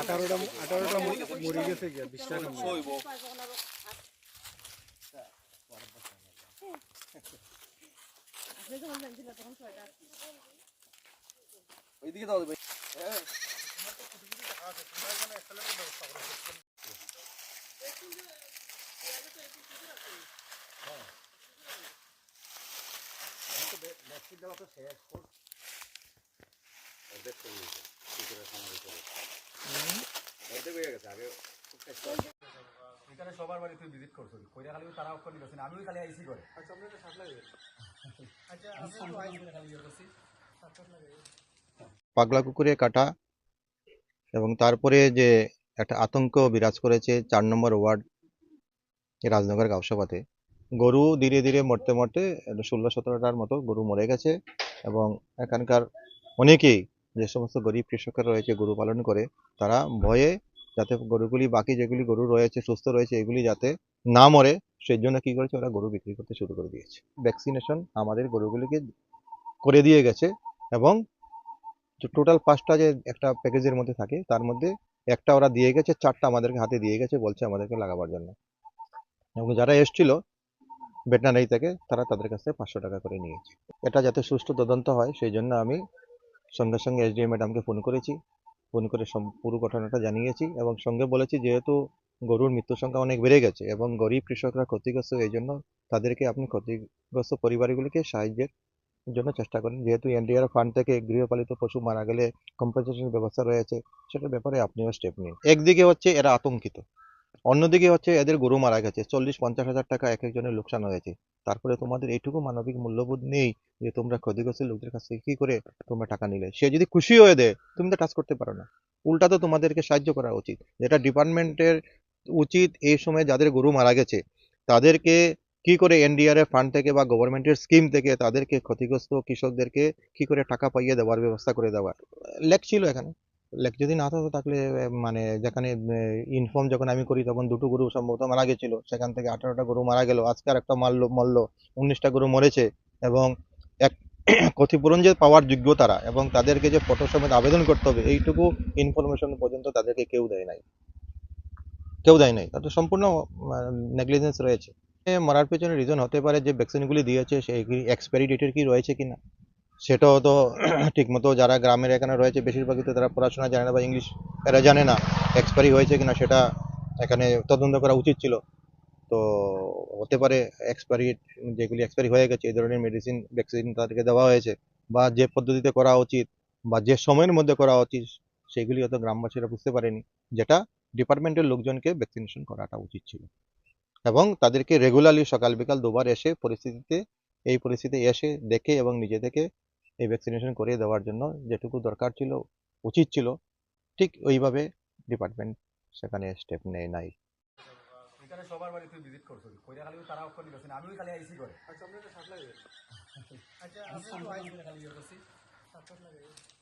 আঠারোটা আঠারোটা মরে গেছে গিয়া বিশটা ওইদিকে দাও ভাই এখানে সবার বাড়ি তুই ভিজিট করছিস কইরা খালি তারা অক্ষর নিতেছেন আমিও খালি আইসি করে পাগলা কুকুরে কাটা এবং তারপরে যে একটা আতঙ্ক বিরাজ করেছে চার নম্বর ওয়ার্ড রাজনগর গাঁওসভাতে গরু ধীরে ধীরে মরতে মরতে ষোলো সতেরোটার মতো গরু মরে গেছে এবং এখানকার অনেকেই যে সমস্ত গরিব কৃষকরা রয়েছে, গরু পালন করে, তারা ভয়ে যাতে গরুগুলি বাকি যেগুলি গরু রয়েছে, সুস্থ রয়েছে, এগুলি যাতে না মরে, সেই জন্য কি করেছে ওরা গরু বিক্রি করতে শুরু করে দিয়েছে। ভ্যাকসিনেশন আমাদের গরুগুলিকে করে দিয়ে গেছে এবং টোটাল পাঁচটা যে একটা প্যাকেজের মধ্যে থাকে, তার মধ্যে একটা ওরা দিয়ে গেছে, চারটা আমাদেরকে হাতে দিয়ে গেছে, বলছে আমাদেরকে লাগাবার জন্য। এবং যারা এসছিল ভেটেনারি থেকে, তারা তাদের কাছে পাঁচশো টাকা করে নিয়েছে। এটা যাতে সুষ্ঠু তদন্ত হয়, সেই জন্য আমি সঙ্গে সঙ্গে এসডিএম ম্যাডামকে ফোন করেছি। ফোন করে পুরো ঘটনাটা জানিয়েছি এবং সঙ্গে বলেছি যেহেতু গরুর মৃত্যুর সংখ্যা অনেক বেড়ে গেছে এবং গরিব কৃষকরা ক্ষতিগ্রস্ত, এই জন্য তাদেরকে আপনি ক্ষতিগ্রস্ত পরিবারগুলিকে সাহায্যের জন্য চেষ্টা করেন। যেহেতু এনডিআর ফান্ড থেকে গৃহপালিত পশু মারা গেলে কম্পেনসেশন ব্যবস্থা রয়েছে, সেটার ব্যাপারে আপনিও স্টেপ নিন। একদিকে হচ্ছে এরা আতঙ্কিত। অন্যদিকে হচ্ছে এদের গরু মারা গেছে। চল্লিশ, পঞ্চাশ হাজার টাকা এক একজনের লোকসান হয়েছে। তারপরে তোমাদের এইটুকু মানবিক মূল্যবোধ নেই যে তোমরা ক্ষতিগ্রস্ত লোকদের কাছ থেকে কি করে তোমরা টাকা নিলে। সে যদি খুশি হয়ে দেয়, তুমি তো টাচ করতে পারো না। উল্টা তো তোমাদেরকে সাহায্য করা উচিত। যেটা ডিপার্টমেন্টের উচিত এই সময় যাদের গরু মারা গেছে, তাদেরকে কি করে এনডিআরএফ ফান্ড থেকে বা গভর্নমেন্টের স্কিম থেকে তাদেরকে ক্ষতিগ্রস্ত কৃষকদেরকে কি করে টাকা পাইয়ে দেওয়ার ব্যবস্থা করে দেওয়ার। লেখ ছিল এখানে। লেক যদি না থাকতো তাহলে মানে যেখানে ইনফর্ম যখন আমি করি তখন দুটো গরু সম্ভবত মারা গেছিল। সেখান থেকে আঠারোটা গরু মারা গেল। আজকে আর একটা মারলো, মরলো। উনিশটা গরু মরেছে এবং এক ক্ষতিপূরণ যে পাওয়ার যোগ্য তারা এবং তাদেরকে যে ফটো সমেত আবেদন করতে হবে, এইটুকু ইনফরমেশন পর্যন্ত তাদেরকে কেউ দেয় নাই। কেউ দেয় নাই। তাদের সম্পূর্ণ নেগলিজেন্স রয়েছে। মরার পেছনে রিজন হতে পারে যে ভ্যাকসিনগুলি দিয়েছে, সেই এক্সপায়ারি ডেটের কি রয়েছে কিনা। সেটাও তো ঠিকমতো যারা গ্রামের এখানে রয়েছে, বেশিরভাগই তো তারা পড়াশোনা জানে না বা ইংলিশ এরা জানে না এক্সপায়ারি হয়েছে কিনা সেটা এখানে তদন্ত করা উচিত ছিল। তো হতে পারে এক্সপায়ারি যেগুলি এক্সপায়ারি হয়ে গেছে, এই ধরনের মেডিসিন ভ্যাকসিন তাদেরকে দেওয়া হয়েছে বা যে পদ্ধতিতে করা উচিত বা যে সময়ের মধ্যে করা উচিত, সেগুলি হয়তো গ্রামবাসীরা বুঝতে পারেনি, যেটা ডিপার্টমেন্টের লোকজনকে ভ্যাকসিনেশন করাটা উচিত ছিল। এবং তাদেরকে রেগুলারলি সকাল বিকাল দুবার এসে পরিস্থিতিতে, এই পরিস্থিতি এসে দেখে এবং নিজে থেকে এই ভ্যাকসিনেশন করিয়ে দেওয়ার জন্য যেটুকু দরকার ছিল উচিত ছিল ঠিক ওইভাবে ডিপার্টমেন্ট সেখানে স্টেপ নেয় নাই। এখানে সবার বাড়িতে ভিজিট করছ কইরা খালি তারা অক্ষর নিতেছেন আমিও খালি আইসি করে আচ্ছা সাত লাগে আমি।